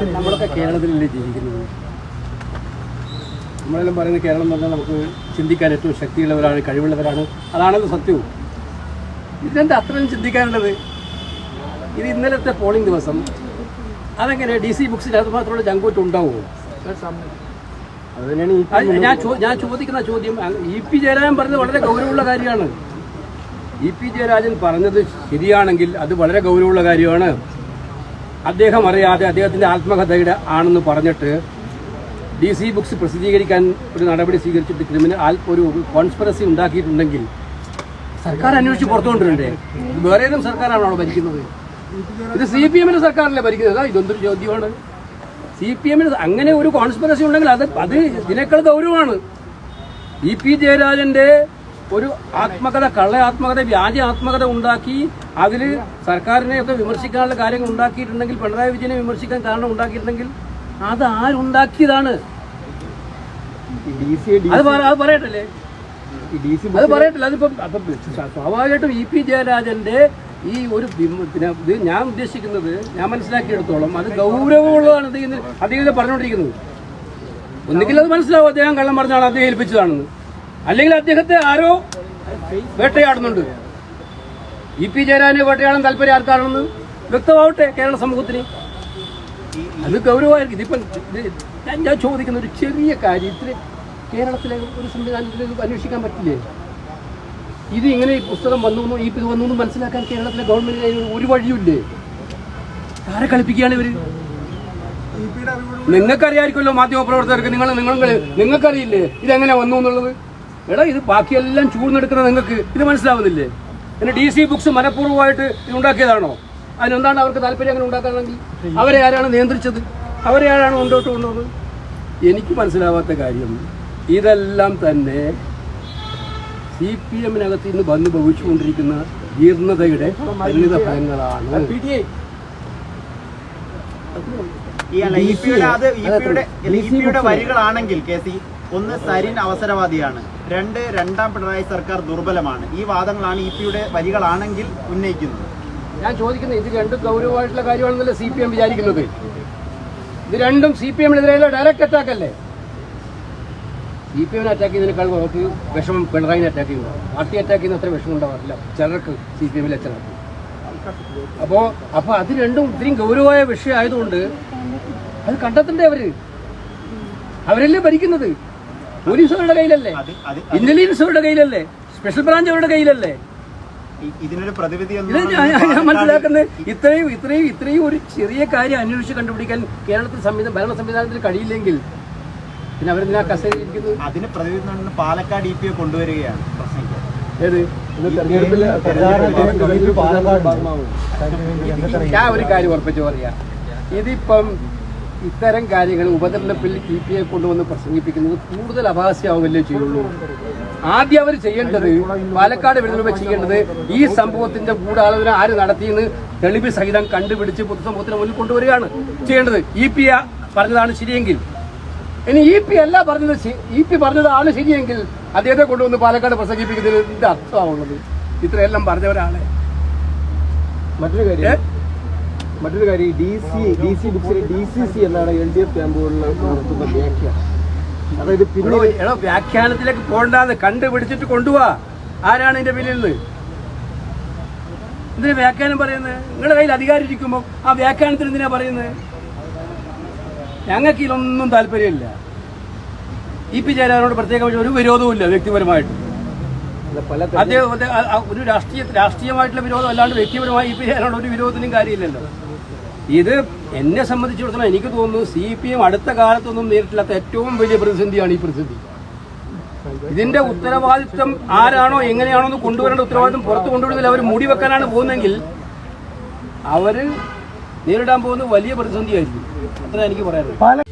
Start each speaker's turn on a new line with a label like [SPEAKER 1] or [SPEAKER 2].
[SPEAKER 1] നമ്മളൊക്കെ കേരളത്തിലല്ലേ ജീവിക്കുന്നത്? നമ്മളെല്ലാം പറയുന്നത് കേരളം എന്ന് പറഞ്ഞാൽ നമുക്ക് ചിന്തിക്കാൻ ഏറ്റവും ശക്തിയുള്ളവരാണ് കഴിവുള്ളവരാണ്. അതാണല്ലോ സത്യവും. ഇതെന്താ അത്രയും ചിന്തിക്കാനുള്ളത്? ഇത് ഇന്നലത്തെ പോളിംഗ് ദിവസം അതെങ്ങനെ ഡി സി ബുക്സിൽ അത് മാത്രമുള്ള ജങ്കൂറ്റ് ഉണ്ടാവുമോ ഞാൻ ഞാൻ ചോദിക്കുന്ന ചോദ്യം ഇ പി ജയരാജൻ പറഞ്ഞത് വളരെ ഗൗരവമുള്ള കാര്യമാണ്. ഇ പി ജയരാജൻ പറഞ്ഞത് ശരിയാണെങ്കിൽ അത് വളരെ ഗൗരവമുള്ള കാര്യമാണ്. അദ്ദേഹം അറിയാതെ അദ്ദേഹത്തിന്റെ ആത്മകഥയുടെ ആണെന്ന് പറഞ്ഞിട്ട് ഡി സി ബുക്സ് പ്രസിദ്ധീകരിക്കാൻ ഒരു നടപടി സ്വീകരിച്ചിട്ട് ക്രിമിനൽ ഒരു കോൺസ്പെറസി ഉണ്ടാക്കിയിട്ടുണ്ടെങ്കിൽ സർക്കാർ അന്വേഷിച്ച് പുറത്തുകൊണ്ടിരണ്ടേ വേറെ ഏതും സർക്കാരാണോ ഭരിക്കുന്നത്. ഇത് സി പി എമ്മിന് സർക്കാരല്ലേ ഭരിക്കുന്നത്? ഇതൊന്നും ചോദ്യമാണ്. സി പി എമ്മിന് അങ്ങനെ ഒരു കോൺസ്പിറസി ഉണ്ടെങ്കിൽ അത് അത് ഇതിനേക്കാൾ ഗൗരവമാണ്. ഇ പി ജയരാജന്റെ ഒരു ആത്മകഥ കള്ള ആത്മകഥ വ്യാജ ആത്മകഥ ഉണ്ടാക്കി അതിൽ സർക്കാരിനെയൊക്കെ വിമർശിക്കാനുള്ള കാര്യങ്ങൾ ഉണ്ടാക്കിയിട്ടുണ്ടെങ്കിൽ പിണറായി വിജയനെ വിമർശിക്കാൻ കാരണം ഉണ്ടാക്കിയിട്ടുണ്ടെങ്കിൽ അത് ആരുണ്ടാക്കിയതാണ്? അത് പറ- അത് പറയട്ടല്ലേ? അത് പറയട്ടില്ല? അതിപ്പം അപ്പം സ്വാഭാവികമായിട്ടും ഇ പി ജയരാജന്റെ ഈ ഒരു പിന്നെ ഇത് ഞാൻ ഉദ്ദേശിക്കുന്നത് ഞാൻ മനസ്സിലാക്കിയെടുത്തോളം അത് ഗൗരവമുള്ളതാണ് അദ്ദേഹം അദ്ദേഹം പറഞ്ഞുകൊണ്ടിരിക്കുന്നത്. ഒന്നുകിൽ അത് മനസ്സിലാവും അദ്ദേഹം കള്ളം പറഞ്ഞാണ് അദ്ദേഹം ഏൽപ്പിച്ചതാണെന്ന്. അല്ലെങ്കിൽ അദ്ദേഹത്തെ ആരോ വേട്ടയാടുന്നുണ്ട്. ഇ പി ജയരാജനെ വേട്ടയാടാൻ താല്പര്യം ആർക്കാണെന്ന് വ്യക്തമാവട്ടെ കേരള സമൂഹത്തിന്. അത് ഗൗരവമായിരിക്കും. ഇതിപ്പം ഞാൻ ചോദിക്കുന്ന ഒരു ചെറിയ കാര്യത്തിൽ കേരളത്തിലെ ഒരു സംവിധാനത്തിൽ അന്വേഷിക്കാൻ പറ്റില്ലേ? ഇത് ഇങ്ങനെ ഈ പുസ്തകം വന്നു ഈ ഇത് വന്നു മനസ്സിലാക്കാൻ കേരളത്തിലെ ഗവൺമെന്റിന് ഒരു വഴിയുമില്ലേ? ആരെ കളിപ്പിക്കുകയാണ് ഇവർ? നിങ്ങൾക്കറിയായിരിക്കുമല്ലോ മാധ്യമ പ്രവർത്തകർക്ക് നിങ്ങൾ നിങ്ങൾ നിങ്ങൾക്കറിയില്ലേ? ഇതെങ്ങനെ വന്നു എന്നുള്ളത്? എടാ ഇത് ബാക്കിയെല്ലാം ചൂഴ്ന്നെടുക്കുന്നത് നിങ്ങൾക്ക് ഇത് മനസ്സിലാവുന്നില്ലേ? പിന്നെ ഡി സി ബുക്സ് മനഃപൂർവമായിട്ട് ഇത് ഉണ്ടാക്കിയതാണോ? അതിനെന്താണ് അവർക്ക് താല്പര്യം അങ്ങനെ ഉണ്ടാക്കാണെങ്കിൽ അവരെ ആരാണ് നിയന്ത്രിച്ചത്? അവരെ ആരാണ് മുന്നോട്ട് കൊണ്ടുവന്നത്? എനിക്ക് മനസ്സിലാവാത്ത കാര്യം ഇതെല്ലാം തന്നെ സി പി എമ്മിനകത്ത് ഇന്ന് വന്ന് ഭവിച്ചുകൊണ്ടിരിക്കുന്ന ജീർണതയുടെ പരിണിത ഫലങ്ങളാണ്.
[SPEAKER 2] വരികളാണെങ്കിൽ കെ സി ഒന്ന് സരിൻ അവസരവാദിയാണ്. രണ്ട് രണ്ടാം പിണറായി സർക്കാർ ദുർബലമാണ്. ഈ വാദങ്ങളാണ് ഇ പിയുടെ വരികളാണെങ്കിൽ ഉന്നയിക്കുന്നത്.
[SPEAKER 1] ഞാൻ ചോദിക്കുന്നത് ഇത് രണ്ടും ഗൗരവമായിട്ടുള്ള കാര്യമാണെന്നല്ലേ സി പി എം വിചാരിക്കുന്നത്? ഇത് രണ്ടും സി പി എമ്മിനെതിരെയുള്ള ഡയറക്റ്റ് അറ്റാക്ക് അല്ലേ? സി പി എമ്മിനെ അറ്റാക്ക് ചെയ്യുന്നതിനേക്കാൾ നമുക്ക് വിഷമം പിണറായിനെ അറ്റാക്ക് ചെയ്യുന്നു. പാർട്ടി അറ്റാക്ക് ചെയ്യുന്ന അത്ര വിഷമം ഉണ്ടാവാറില്ല. ചിലർക്ക് സി പി എമ്മിലെ ചിലർക്ക്. അപ്പോൾ അപ്പോൾ അത് രണ്ടും ഇത്രയും ഗൗരവമായ വിഷയമായതുകൊണ്ട് അത് കണ്ടെത്തണ്ടേ അവർ? അവരല്ലേ ഭരിക്കുന്നത്? പോലീസ് അവരുടെ കയ്യിലല്ലേ ഇന്റലിജൻസുകാരുടെ കയ്യിലല്ലേ? സ്പെഷ്യൽ ബ്രാഞ്ച് അവരുടെ കയ്യിലല്ലേ?
[SPEAKER 2] ഇതിനൊരു പ്രതിവിധി
[SPEAKER 1] ഞാൻ- മനസ്സിലാക്കുന്നത് ഇത്രയും ഇത്രയും ഇത്രയും ഒരു ചെറിയ കാര്യം അന്വേഷിച്ച് കണ്ടുപിടിക്കാൻ കേരളത്തിൽ സംവിധാന ഭരണ സംവിധാനത്തിന് കഴിയില്ലെങ്കിൽ പിന്നെ അവരെന്തിനാ കസേരയിൽ ഇരിക്കുന്നത്?
[SPEAKER 2] അതിന് പ്രതിവിധി എന്ന് പാലക്കാട് ഇ പിയെ കൊണ്ടുവരികയാണ്
[SPEAKER 1] ഏത്? ഞാൻ ഒരു കാര്യം ഉറപ്പിച്ചു പറയാ. ഇതിപ്പം ഇത്തരം കാര്യങ്ങൾ ഉപതെരഞ്ഞെടുപ്പിൽ ടി പി എ കൊണ്ടുവന്ന് പ്രസംഗിപ്പിക്കുന്നത് കൂടുതൽ അപഹാസ്യാവുകയല്ലേ ചെയ്യുള്ളൂ? ആദ്യം അവർ ചെയ്യേണ്ടത് പാലക്കാട് വരുന്നവർ ചെയ്യേണ്ടത് ഈ സംഭവത്തിന്റെ ഗൂഢാലോചന ആര് നടത്തിയെന്ന് തെളിവ് സഹിതം കണ്ടുപിടിച്ച് പൊതുസമൂഹത്തിന് മുന്നിൽ കൊണ്ടുവരികയാണ് ചെയ്യേണ്ടത്. ഇ പി പറഞ്ഞതാണ് ശരിയെങ്കിൽ. ഇനി ഇ പി അല്ല പറഞ്ഞത് ഇ പി പറഞ്ഞതാണ് ശരിയെങ്കിൽ അദ്ദേഹത്തെ കൊണ്ടുവന്ന് പാലക്കാട് പ്രസംഗിപ്പിക്കുന്നതിന് എന്ത് അർത്ഥമാവുള്ളത്? ഇത്രയെല്ലാം പറഞ്ഞവരാണ്.
[SPEAKER 3] മറ്റൊരു കാര്യം. മറ്റൊരു കാര്യം ഡി സി ഡി സി ബുക്സിൽ ഡി സി സി എന്നാണ് എൽ ഡി എഫ് ക്യാമ്പുകളിൽ നടത്തുന്ന വ്യാഖ്യാനം. അതായത് പിന്നെ
[SPEAKER 1] എടോ വ്യാഖ്യാനത്തിലേക്ക് പോണ്ടാന്ന് കണ്ടുപിടിച്ചിട്ട് കൊണ്ടുപോവാ ആരാണ് ഇതിന്റെ പിന്നിൽ നിന്ന്? എന്തിനാ വ്യാഖ്യാനം പറയുന്നത് നിങ്ങളുടെ കയ്യിൽ അധികാരം ഇരിക്കുമ്പോൾ ആ വ്യാഖ്യാനത്തിന് എന്തിനാ പറയുന്നത് ഞങ്ങൾക്ക് ഇതിലൊന്നും താല്പര്യമില്ല. ഇ പി ജയരാജനോട് പ്രത്യേകമായി ഒരു വിരോധവും ഇല്ല വ്യക്തിപരമായിട്ട് അദ്ദേഹം ഒരു രാഷ്ട്രീയ രാഷ്ട്രീയമായിട്ടുള്ള വിരോധം അല്ലാണ്ട് വ്യക്തിപരമായി ഇ പി ജയരാജനോട് ഒരു വിരോധത്തിനും കാര്യമില്ലല്ലോ. ഇത് എന്നെ സംബന്ധിച്ചിടത്തോളം എനിക്ക് തോന്നുന്നു സി പി എം അടുത്ത കാലത്തൊന്നും നേരിട്ടില്ലാത്ത ഏറ്റവും വലിയ പ്രതിസന്ധിയാണ് ഈ പ്രതിസന്ധി. ഇതിന്റെ ഉത്തരവാദിത്വം ആരാണോ എങ്ങനെയാണോ എന്ന് കൊണ്ടുവരേണ്ട ഉത്തരവാദിത്വം പുറത്തു കൊണ്ടുവരുന്നതിൽ അവർ മുടി വെക്കാനാണ് പോകുന്നതെങ്കിൽ അവർ നേരിടാൻ പോകുന്ന വലിയ പ്രതിസന്ധിയായിരിക്കും. അത്ര എനിക്ക് പറയാനുള്ളത്